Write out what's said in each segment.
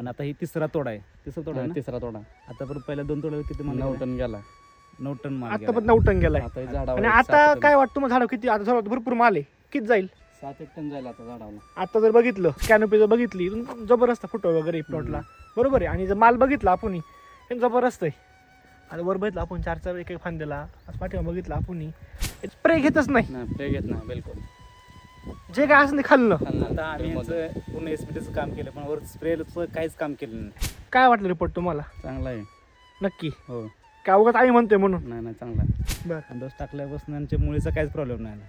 आणि आता ही तिसरा तोडा आहे. तिसरा तोडा आहे ना? तिसरा तोडा. आतापर्यंत पहिल्या दोन तोड्यावर किती माल नऊ गेला? टन गेला. नऊ टन माल आता गेला. पण नऊ टन गेलाय. आता हे झाडावर आणि एक आता सात टन. काय वाटतं तुम्हाला झाड किती? आता झाड भरपूर माल आहे. किती जाईल? सात एक टन जाईल आता झाडावर. आता जर बघितलं कॅनोपी जर बघितली जबरदस्त फोटो वगैरे प्लॉटला बरोबर आहे. आणि जर माल बघितला आपण हे जबरदस्त आहे. आणि वर बघितलं आपण चार चार एक एक फांद्याला. आज पाठीमा बघितलं आपण स्प्रे घेतच नाही. नाही प्रे घेत नाही बिलकुल. जे काय असं ते खाल्लं. आता आम्ही यांचं पूर्ण एसपीटीचं काम केलं पण वर स्प्रेचं काहीच काम केलं नाही. काय वाटलं रिपोर्ट तुम्हाला? चांगला आहे. नक्की. हो. काय उगाच आम्ही म्हणतोय म्हणून? नाही नाही चांगला आहे. बरं. आणि डोस टाकल्यापासून आमच्या मुळीचा काहीच प्रॉब्लेम नाही आला.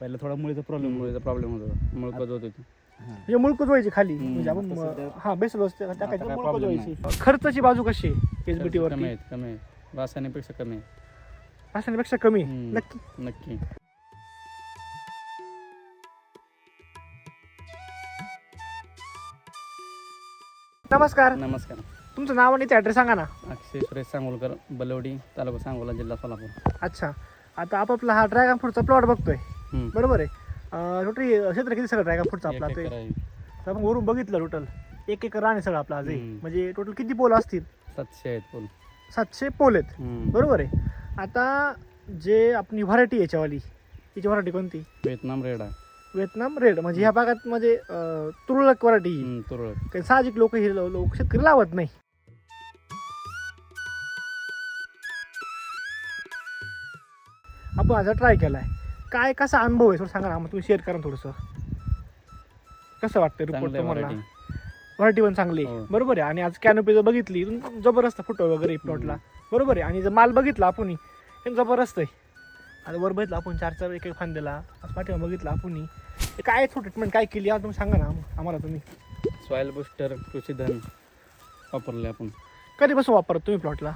पहिला थोडा मुळीचा प्रॉब्लेम मुळेचा प्रॉब्लेम होतो. मुळकत होत होती म्हणजे मुळकूच व्हायची खाली. म्हणजे आपण हा बेस टाकायचं काय मुळकूच problem व्हायची खर्चाची बाजू कशी एसबीटी कमी वरती? आहेत कमी आहेत. रासायनिकपेक्षा कमी आहे रासायनिकपेक्षा कमी. हम्म. नक्की. नक्की. नमस्कार. नमस्कार. तुमचं नाव आणि ते ॲड्रेस सांगा ना. अक्षय सुरेश सांगोलकर बलवडी तालुका सांगोला जिल्हा सोलापूर. अच्छा. आता आपापला हा ड्रॅगन फ्रूटचा प्लॉट बघतोय. हम्म. बरोबर आहे. टोटली क्षेत्र किती सगळं ड्रॅगन फ्रूटचा आपला एक ते? एकर आहे. तर आपण वरून बघितलं टोटल एक एकर राणे सगळं आपला आज आहे. हम्म. म्हणजे टोटल किती पोल असतील? सातशे आहेत फुल सातशे पोल आहेत. हम्म. बरोबर आहे. आता जे आपली व्हरायटी याच्यावाली याची व्हरायटी कोणती? Vietnam red. आहे व्हिएतनाम रेड म्हणजे ह्या भागात म्हणजे अं, तुरळक ही. हम्म, तुरळक. काही साहजिक लोक हे लोक शेतकरी लावत नाही. आपण आता ट्राय केलाय. काय कसा अनुभव आहे? थोडं सांगा ना मग तुम्ही शेअर करा थोडंसं. कसं वाटतं रिपोर्ट चांगले तुम्हाला? व्हरायटी व्हरायटी पण चांगली आहे. हो. बरोबर आहे. आणि आज कॅनोपी जर बघितली जबरदस्त फोटो वगैरे प्लॉटला बरोबर आहे. आणि जर माल बघितला आपण जबरदस्त आहे. आणि वर बघितलं आपण चार चार एक एक फांद्याला आज पाठीमा बघितलं आपण. काय ट्रीटमेंट काय केली? आज तुम्ही सांगा ना आम्हाला तुम्ही. सॉईल बुस्टर कृषीधन वापरले आपण. कधीपासून वापरत तुम्ही प्लॉटला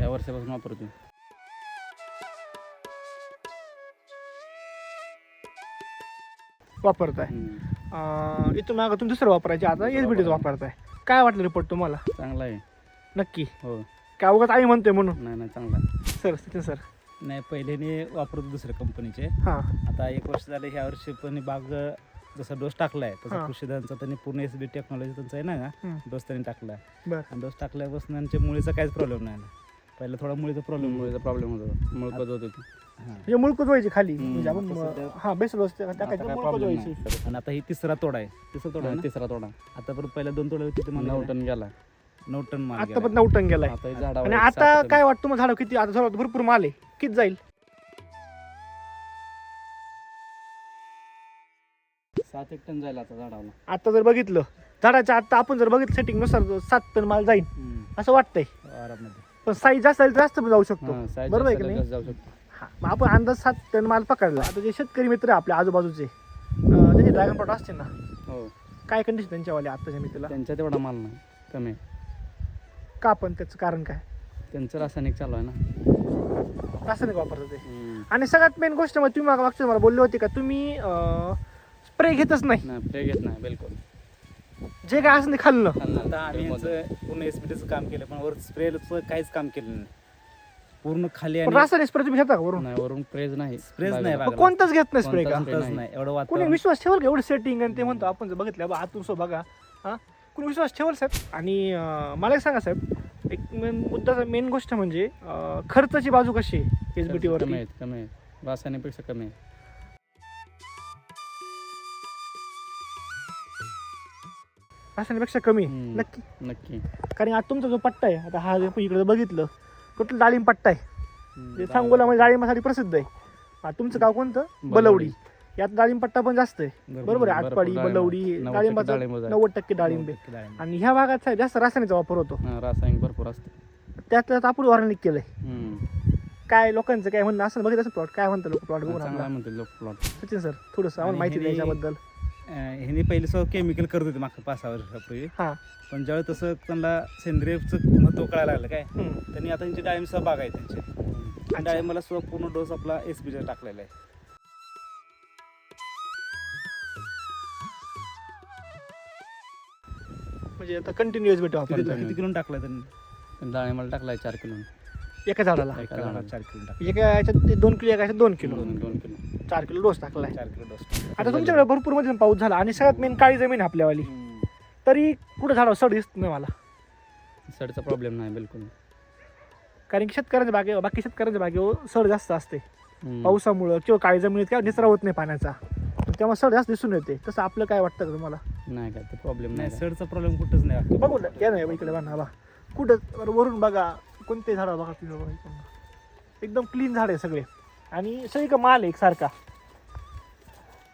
या वर्षापासून वापरतो वापरताय. इथून मागं तुम्ही दुसरं वापरायचे आता एस बी वापरताय. काय वाटलं रिपोर्ट तुम्हाला? चांगला आहे. नक्की. हो. काय उगाच आम्ही म्हणतोय म्हणून. नाही नाही चांगला सर सचिन सर. नाही पहिल्याने वापरतो दुसऱ्या कंपनीचे हां. आता एक वर्ष झाले ह्या वर्षी पण बाग जसा डोस टाकलाय हा. तसा कृषीदांचा त्यांनी पूर्ण एस बी टेक्नॉलॉजी त्यांचा आहे ना हम्म. डोस त्यांनी टाकलाय बरं. आणि डोस टाकल्यापासून आमच्या मुळीचा काहीच प्रॉब्लेम नाही आला. पहिला थोडा मुळीचा प्रॉब्लेम मुळेचा प्रॉब्लेम होतो. मुळकत होत होती म्हणजे मुळकूच व्हायची खाली. हम्म, म्हणजे आपण आता सध्या- हां आता काय मुळकूच problem व्हायची आणि आता ही तिसरा तोडा आहे. तिसरा तोडा आहे ना? तिसरा तोडा. आतापर्यंत पहिल्या दोन तोड्यावर किती माल नऊ? टन गेला. नऊ टन माल आता. पण नऊ टन गेलाय. आता हे झाडावर आणि एक आता सात टन. काय वाटतं तुम्हाला झाड किती? आता झाड भरपूर माल आहे. किती जाईल? सात एक टन जाईल आता झाडावर. आता जर बघितलं झाडाच्या आता आपण जर बघितलं सेटिंगनुसार सात टन माल जाईल. असं वाटतंय. पण साईज जास्त जाईल तर जास्त जाऊ शकतो. हा, size बरोबर आहे जास्त की नाही? जाऊ शकतो. हा, मग आपण अंदाज सात टन माल पकडला. आता जे शेतकरी मित्र आहे आपल्या आजूबाजूचे अं, त्यांचे ड्रॅगन प्लॉट असतील ना? हो. काय कंडिशन त्यांच्यावाले आत्ताच्या मित्राला त्यांच्या तेवढा माल नाही. कमी आहे. का पण त्याचं कारण काय? त्यांचं रासायनिक चालू आहे ना. रासायनिक वापरतात ते. आणि सगळ्यात मेन गोष्ट मग तुम्ही माग- मागच्या मला बोलले होते का तुम्ही स्प्रे घेतच नाही. नाही प्रे घेत नाही बिलकुल. जे काय असं ते खाल्लं. आता आम्ही यांचं पूर्ण एसपीटीचं काम केलं पण वर स्प्रेचं काहीच काम केलं नाही. पूर्ण खाली पण आणि रासायनिक स्प्रे तुम्ही घेता का वरून? नाही वरून प्रेज नाही. स्प्रेच नाही बागेला. मग कोणताच घेत नाही स्प्रे का? कोणतंच नाही. नाही एवढं कोणी वातावरण. विश्वास ठेवल का एवढं सेटिंग आणि ते म्हणतो आपण जर बघितलं बा आतून सो बघा हा? कोणी विश्वास ठेवल साहेब. आणि मला एक सांगा साहेब. एक मेन मुद्दा मेन गोष्ट म्हणजे अं, खर्चाची बाजू कशी आहे एस बी टी कमी आहेत कमी आहेत. रासायनिकपेक्षा कमी आहे रासायनिकपेक्षा कमी आहे. हम्म. नक्की. नक्की. कारण आता तुमचा जो पट्टा आहे आता हा जे इकडे बघितलं टोटल डाळिंब पट्टा आहे. जे सांगोला म्हणजे डाळिंबासाठी प्रसिद्ध आहे. हा, तुमचं गाव कोणतं? बलवडी. यात डाळिंब पट्टा पण जास्त आहे. बरोबर आहे. आटपाडी. बलवडी डाळिंबाचा. नव्वद टक्के डाळिंब. आणि ह्या भागात साहेब जास्त रासायनिकचा वापर होतो. हा, रासायनिक भरपूर असते. त्यात त्यात आपण ऑर्गॅनिक केलंय. काय लोकांचं काय म्हणणं असं बघितलं प्लॉट काय म्हणतं लोक प्लॉट बघून लोक प्लॉट सचिन सर थोडंसं आम्हाला माहिती द्या याच्याबद्दल. ह्यांनी पहिले सगळं केमिकल करत होते मागच्या पाच सहा वर्षापूर्वी. पण ज्यावेळी तसं त्यांना सेंद्रियचं महत्त्व कळायला लागलं काय. त्यांनी आता त्यांची डाळिंब बाग आहे त्यांची. आणि डाळिंबाला सुद्धा पूर्ण डोस आपला एस बीचा टाकलेला आहे. म्हणजे आता कंटिन्युअस भेटू आपण. किती किलो टाकलाय त्यांनी. डाळिंबाला टाकलाय चार किलो. एका झाडाला? एका एका झाडाला. चार किलो टाकले एका याच्यात ते दोन किलो एका याच्यात दोन किलो. दोन दोन किलो. चार किलो डोस टाकलाय. चार किलो डोस आता तुमच्याकडे भरपूरमध्ये पाऊस झाला आणि सगळ्यात मेन काळी जमीन आहे आपल्यावाली. तरी कुठं झाडावर सड दिसत नाही मला. सडचा प्रॉब्लेम नाही बिलकुल. कारण की शेतकऱ्यांच्या बागे बाकी शेतकऱ्यांच्या बागेवर सड जास्त असते. हम्म. पावसामुळं किंवा काळी जमिनीत किंवा निचरा होत नाही पाण्याचा. तेव्हा सड जास्त दिसून येते. तसं आपलं काय वाटतं का तुम्हाला? नाही काय ते प्रॉब्लेम नाही नाही सडचा प्रॉब्लेम कुठंच नाही बघू ना या नाही इकडे बघा बा कुठं बरं वरून बघा कोणते झाड बघा इकडून. एकदम क्लीन झाड आहे सगळे. आणि सगळी का माल आहे एकसारखा.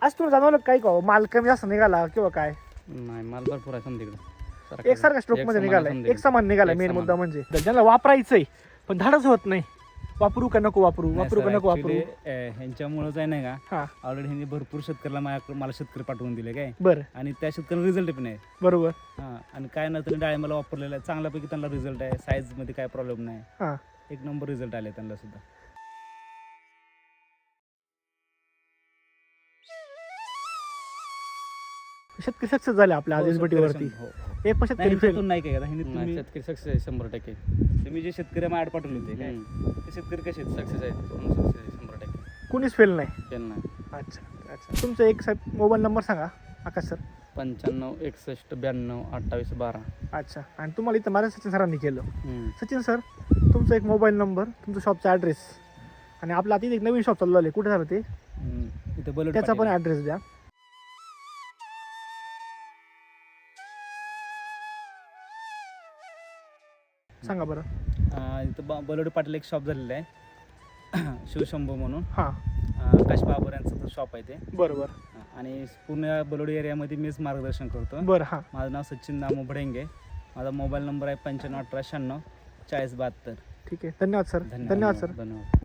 आज तुला जाणवलं काय का हो? माल कमी जास्त निघाला किंवा काय? नाही माल भरपूर आहे समजा एकसारखा स्ट्रोकमध्ये निघालाय. एक समान निघालाय एक मेन. मुद्दा म्हणजे. ज्यांना वापरायचंय पण धाडच होत नाही. वापरू का नको वापरू? वापरू का नको वापरू? ह्यांच्यामुळंच आहे नाही का? हा. ऑलरेडी ह्यांनी भरपूर शेतकऱ्याला माझ्याकडे मला शेतकरी पाठवून दिले काय? बरं. आणि त्या शेतकऱ्याला रिझल्ट पण आहे. बरोबर. हां आणि काय ना त्यांनी डाळिंबाला वापरलेलं आहे. चांगल्यापैकी त्यांना रिझल्ट आहे. साईजमध्ये काय प्रॉब्लेम नाही. हा. एक नंबर रिझल्ट आले त्यांना सुद्धा. शेतकरी सक्सेस झाले आपल्या आदेश बटीवरती हो. पण नाही, शेतकरी fail. नाही काय ह्यांनी तुम्ही शेतकरी सक्सेस आहे शंभर टक्के. तुम्ही जे शेतकरी माझ्याकडे पाठवले होते काय? ते शेतकरी कसे आहेत? सक्सेस आहे पूर्ण सक्सेस आहे? शंभर टक्के. कुणीच फेल नाही. केलं नाही. अच्छा अच्छा. तुमचा एक साहेब मोबाईल नंबर सांगा आकाश सर पंच्याण्णव एकसष्ट ब्याण्णव अठ्ठावीस बारा. अच्छा. आणि तुम्हाला इथं माझ्या सचिन सरांनी केलं. सचिन सर तुमचा एक मोबाईल नंबर तुमचं शॉपचा ॲड्रेस आणि आपलं आता इथे एक नवीन शॉप चालू आहे कुठे झालं ते? हम्म. इथे बलट त्याचा पण. ॲड्रेस द्या. सांगा बरं. अं, इथं ब- बलोडी पाटील एक शॉप झालेलं आहे. शिवशंभू म्हणून. हां. अं, आकाश बाबर यांचं शॉप आहे ते. बरोबर. अं, आणि पूर्ण बलोडी एरियामध्ये मीच मार्गदर्शन करतो. बरं हां. माझं नाव सचिन दामो भडेंगे. माझा मोबाईल नंबर आहे पंच्याण्णव अठरा शहाण्णव चाळीस बहात्तर. ठीक आहे. धन्यवाद सर. धन्यवाद सर. धन्यवाद.